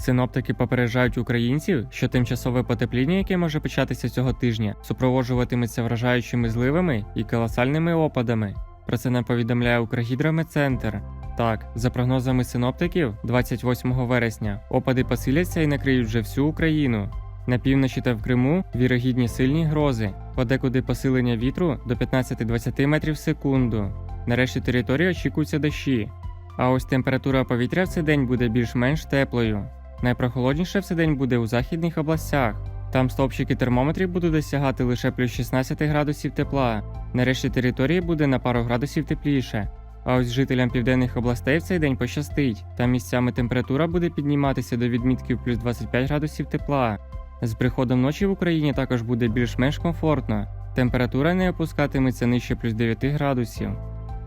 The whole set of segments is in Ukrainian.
Синоптики попереджають українців, що тимчасове потепління, яке може початися цього тижня, супроводжуватиметься вражаючими зливами і колосальними опадами. Про це нам повідомляє Укргідрометцентр. Так, за прогнозами синоптиків, 28 вересня опади посиляться і накриють вже всю Україну. На півночі та в Криму вірогідні сильні грози, подекуди посилення вітру до 15-20 метрів в секунду. Нарешті території очікуються дощі. А ось температура повітря в цей день буде більш-менш теплою. Найпрохолодніше в цей день буде у західних областях. Там стовпчики термометрів будуть досягати лише плюс 16 градусів тепла. Нарешті території буде на пару градусів тепліше. А ось жителям південних областей в цей день пощастить. Там місцями температура буде підніматися до відмітків плюс 25 градусів тепла. З приходом ночі в Україні також буде більш-менш комфортно. Температура не опускатиметься нижче плюс 9 градусів.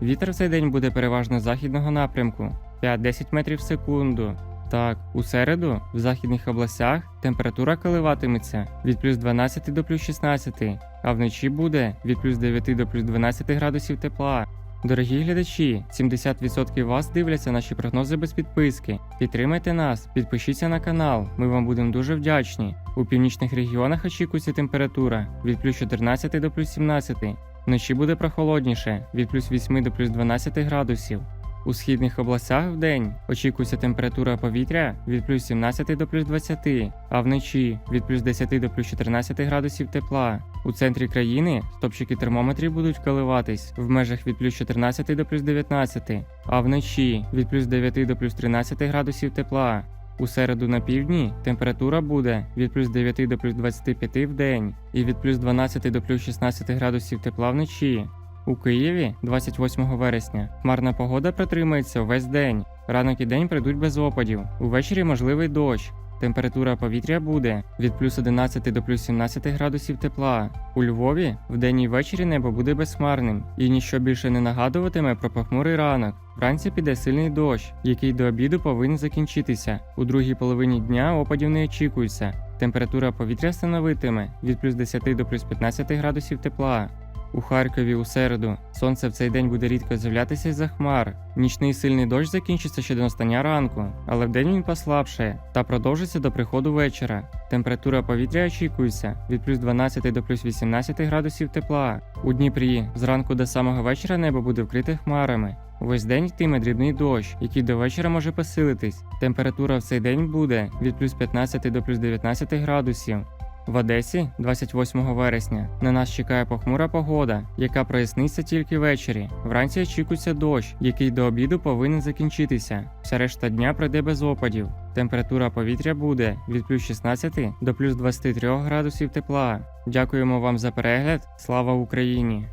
Вітер в цей день буде переважно західного напрямку 5-10 метрів в секунду. Так, у середу в західних областях температура коливатиметься від плюс 12 до плюс 16, а вночі буде від плюс 9 до плюс 12 градусів тепла. Дорогі глядачі, 70% вас дивляться наші прогнози без підписки. Підтримайте нас, підпишіться на канал, ми вам будемо дуже вдячні. У північних регіонах очікується температура від плюс 14 до плюс 17. Вночі буде прохолодніше від плюс 8 до плюс 12 градусів. У східних областях в день очікується температура повітря від плюс 17 до плюс 20, а вночі від плюс 10 до плюс 14 градусів тепла. У центрі країни стопчики термометрів будуть коливатись в межах від плюс 14 до плюс 19, а вночі від плюс 9 до плюс 13 градусів тепла. У середу на півдні температура буде від плюс 9 до плюс 25 в день і від плюс 12 до плюс 16 градусів тепла вночі. У Києві 28 вересня хмарна погода протримається увесь день. Ранок і день прийдуть без опадів. Увечері можливий дощ. Температура повітря буде від плюс 11 до плюс 17 градусів тепла. У Львові вдень і ввечері небо буде безхмарним, і ніщо більше не нагадуватиме про похмурий ранок. Вранці піде сильний дощ, який до обіду повинен закінчитися. У другій половині дня опадів не очікується. Температура повітря становитиме від плюс 10 до плюс 15 градусів тепла. У Харкові у середу сонце в цей день буде рідко з'являтися із-за хмар. Нічний сильний дощ закінчиться ще до настання ранку, але вдень він послабшає та продовжиться до приходу вечора. Температура повітря очікується від плюс 12 до плюс 18 градусів тепла. У Дніпрі зранку до самого вечора небо буде вкрите хмарами. Увесь день йтиме дрібний дощ, який до вечора може посилитись. Температура в цей день буде від плюс 15 до плюс 19 градусів. В Одесі 28 вересня на нас чекає похмура погода, яка проясниться тільки ввечері. Вранці очікується дощ, який до обіду повинен закінчитися. Вся решта дня пройде без опадів. Температура повітря буде від плюс 16 до плюс 23 градусів тепла. Дякуємо вам за перегляд. Слава Україні!